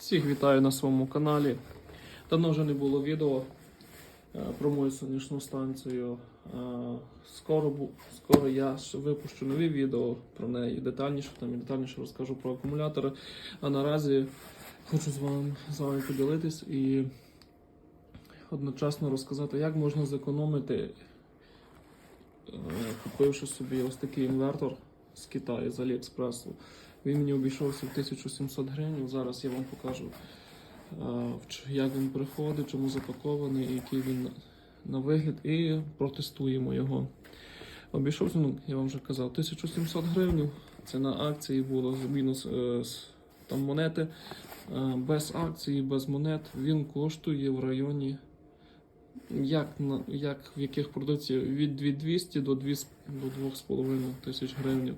Всіх вітаю на своєму каналі. Давно вже не було відео е, про мою сонячну станцію. Е, Скоро, скоро я випущу нові відео про неї детальніше, там і детальніше розкажу про акумулятори. А наразі хочу з вами, з вами поділитись і одночасно розказати, як можна зекономити, е, купивши собі ось такий інвертор з Китаю, з Аліекспресу. Він мені обійшовся в 1700 гривень. Зараз я вам покажу, е, як він приходить, чому запакований, який він на- вигляд, і протестуємо його. Обійшовся, ну, я вам вже казав, 1700 гривень. Це на акції було мінус е, там монети. Е, Без акції, без монет він коштує в районі. Як, як в яких продукціях від 2200 до 2, до 2,5 тисяч гривень.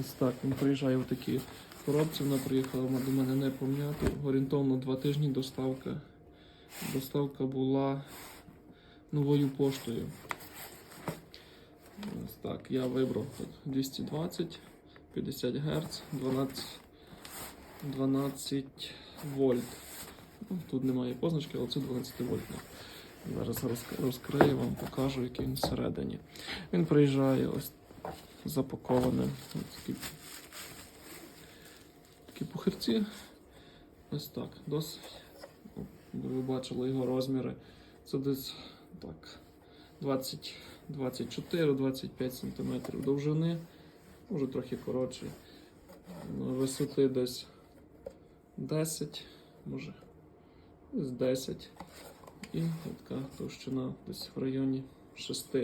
Ось так, він приїжджає в такі коробці, вона приїхала до мене не пом'яти. Орієнтовно два тижні доставка. Доставка була новою поштою. Ось так, я вибрав тут 220, 50 Гц, 12, 12 вольт. Ну, тут немає позначки, але це 12 вольтний. Зараз розкрию вам, покажу, який він всередині. Він приїжджає ось запаковане. Ось такі, такі пухирці. Ось так. Досить. Ну, Ви бачили його розміри. Це десь так. 20, 24-25 см довжини, може трохи коротше. Висоти десь 10, може десь 10. І така товщина десь в районі 6.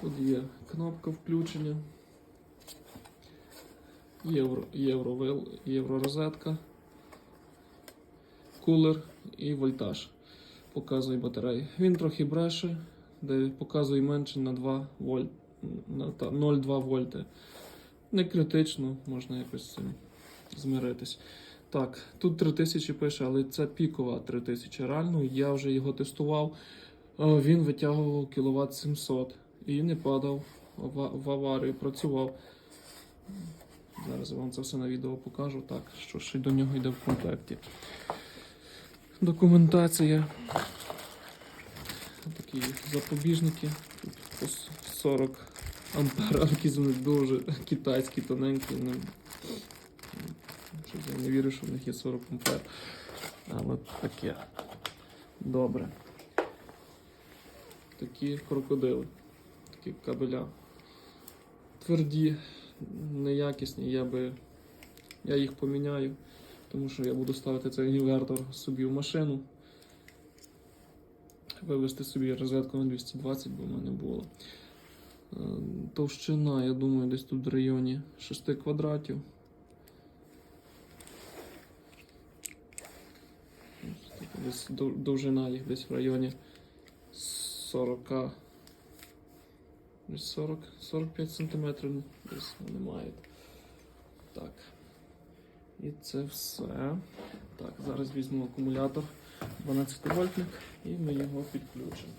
Тут є кнопка включення. Євро, євро, євророзетка, кулер і вольтаж. Показує батареї. Він трохи бреше, де показує менше на 2 вольт, на 0,2 вольти. Не критично, можна якось з цим змиритись. Так, тут 3000 пише, але це пікова 3000. Реально, я вже його тестував. Е, Він витягував кіловат 700 і не падав в, аварію, працював. Зараз я вам це все на відео покажу. Так, що ще до нього йде в комплекті. Документація. Такі запобіжники. Тут 40 ампер, вони дуже китайські, тоненькі. Не, я не вірю, що в них є 40 ампер. Але таке. Добре. Такі крокодили, такі кабеля. Тверді, неякісні, я би. Я їх поміняю, тому що я буду ставити цей інвертор собі в машину. Вивести собі розетку на 220, бо в мене було. Е, Товщина, я думаю, десь тут в районі 6 квадратів. Десь довжина їх десь в районі 40. Десь 40, 45 сантиметрів десь немає. Так. І це все. Так, зараз візьму акумулятор 12 вольтник і ми його підключимо.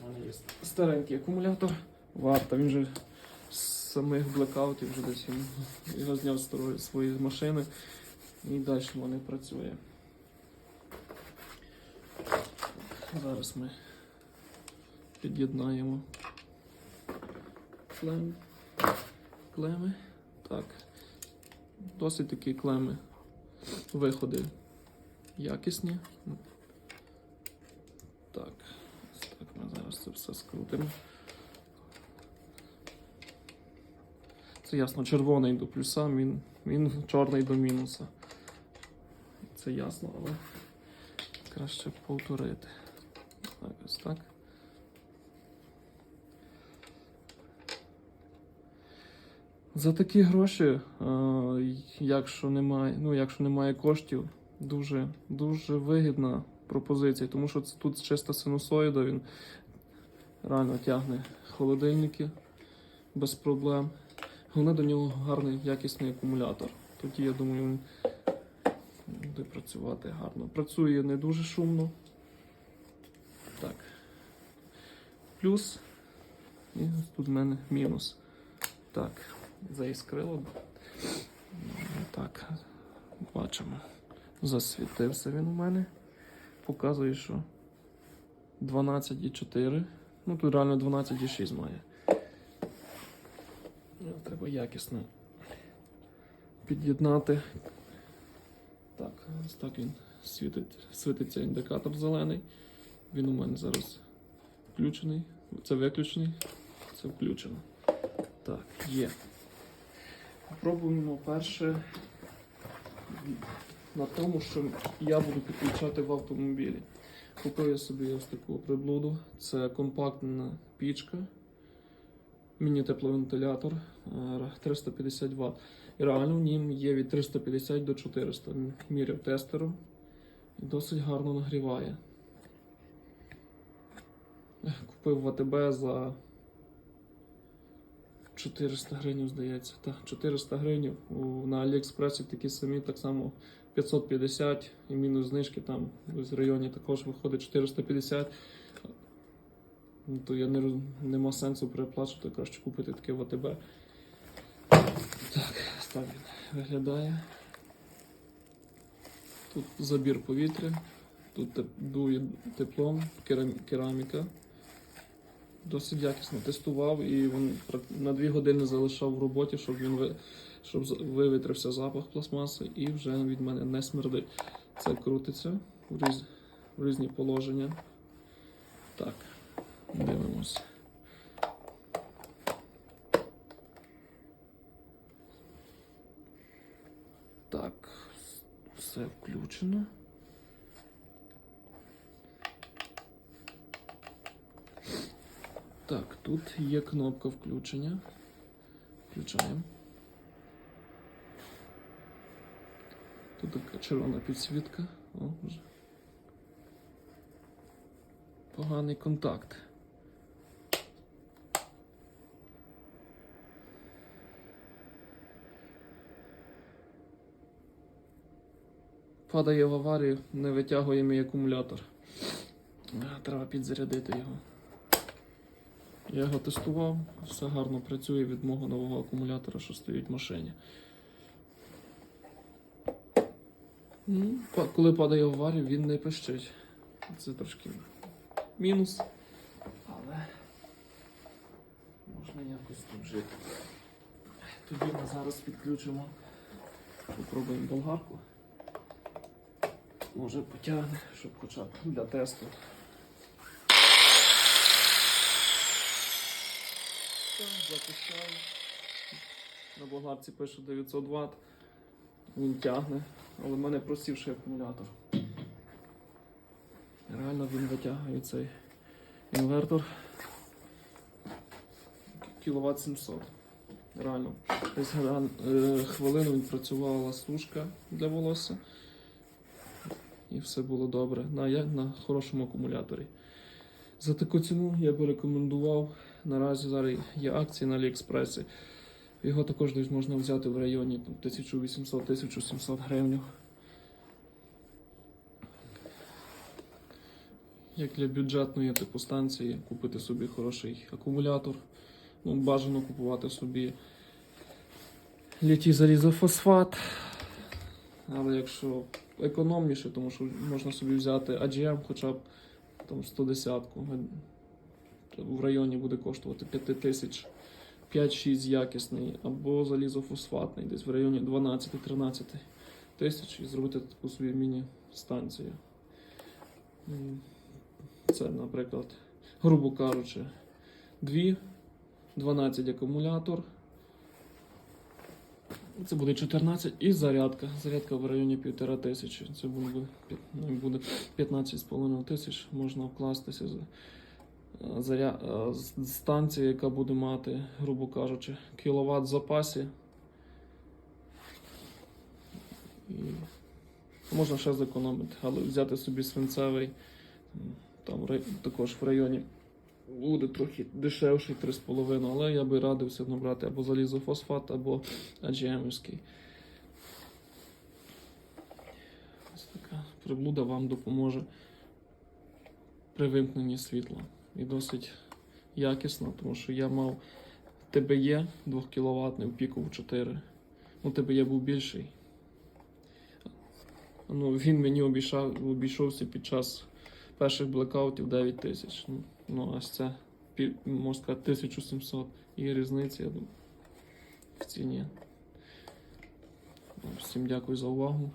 У мене є старенький акумулятор. Варта, він вже з самих блекаутів вже десь він його зняв з своєї машини і далі вони працює. Зараз ми під'єднаємо клем, клеми. Так. Досить такі клеми. Виходи якісні. Так, так ми зараз це все скрутимо. Це ясно, червоний до плюса, він, він чорний до мінуса. Це ясно, але краще повторити. Так, ось так. За такі гроші, е, якщо немає, ну, якщо немає коштів, дуже, дуже вигідна пропозиція, тому що це тут чиста синусоїда, він реально тягне холодильники без проблем. Головне до нього гарний якісний акумулятор. Тоді, я думаю, він буде працювати гарно. Працює не дуже шумно. Так. Плюс. І тут в мене мінус. Так, заіскрило. Так. бачимо. Засвітився він у мене. Показує, що 12,4. Ну тут реально 12,6 має. Треба якісно під'єднати. Так, ось так він світить, світиться індикатор зелений. Він у мене зараз включений. Це виключений, це включено. Так, є. Пробуємо перше на тому, що я буду підключати в автомобілі. Купив я собі ось таку приблуду. Це компактна пічка, міні-тепловентилятор е, 350 Вт. І реально в нім є від 350 до 400. Міряв тестером і досить гарно нагріває. Купив в АТБ за 400 гривень, здається. Так, 400 гривень. На Аліекспресі такі самі, так само 550 і мінус знижки там в районі також виходить 450. Ну, то я не нема сенсу переплачувати, краще купити таке в АТБ. Так, так виглядає. Тут забір повітря, тут дує теплом, керам- кераміка. Досить якісно тестував і він на 2 години залишав в роботі, щоб він ви- щоб вивітрився запах пластмаси і вже від мене не смердить. Це крутиться в, різ, в різні положення. Так, дивимось. Так, все включено. Так, тут є кнопка включення. Включаємо. Тут така червона підсвітка. О, вже. Поганий контакт. Падає в аварію, не витягує мій акумулятор. Треба підзарядити його. Я його тестував, все гарно працює від мого нового акумулятора, що стоїть в машині. Ну, Коли падає аварію, він не пищить. Це трошки мінус. Але можна якось тим жити. Тоді ми зараз підключимо. Попробуємо болгарку. Може потягне, щоб хоча б для тесту. Запускаю. На болгарці пише 900 Вт. Він тягне, але в мене просівший акумулятор. Реально він витягує цей інвертор. Кіловат 700. Реально. Десь е, хвилину відпрацювала сушка для волосся. І все було добре. На, я- на хорошому акумуляторі. За таку ціну я би рекомендував. Наразі зараз є акції на Аліекспресі. Його також десь можна взяти в районі 1800-1700 гривень. Як для бюджетної типу станції купити собі хороший акумулятор. Ну, бажано купувати собі літій залізофосфат. Але якщо економніше, тому що можна собі взяти AGM хоча б там 110-ку. В районі буде коштувати 5 тисяч 5-6 якісний, або залізофосфатний, десь в районі 12-13 тисяч і зробити таку собі міні-станцію. Це, наприклад, грубо кажучи, 2, 12 акумулятор. Це буде 14 і зарядка. Зарядка в районі 1,5 тисячі. Це ну, буде 15,5 тисяч. Можна вкластися заря... е, станція, яка буде мати, грубо кажучи, кіловат в запасі. І можна ще зекономити, але взяти собі свинцевий, там також в районі буде трохи дешевший 3,5, але я би радив все одно брати або залізофосфат, або AGM-ський. Ось така приблуда вам допоможе при вимкненні світла. І досить якісно, тому що я мав ТБЄ 2 кВт, в 4. Ну, ТБЄ був більший. Ну, він мені обійшав, обійшовся під час перших блекаутів 9 тисяч. Ну, Ну, ось це, можна сказати, 1700. Є різниця, я думаю, в ціні. Ну, Всім дякую за увагу.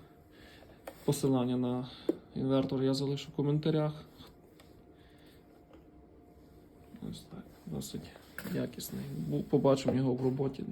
Посилання на інвертор я залишу в коментарях. Ось так, досить якісний. Побачимо його в роботі.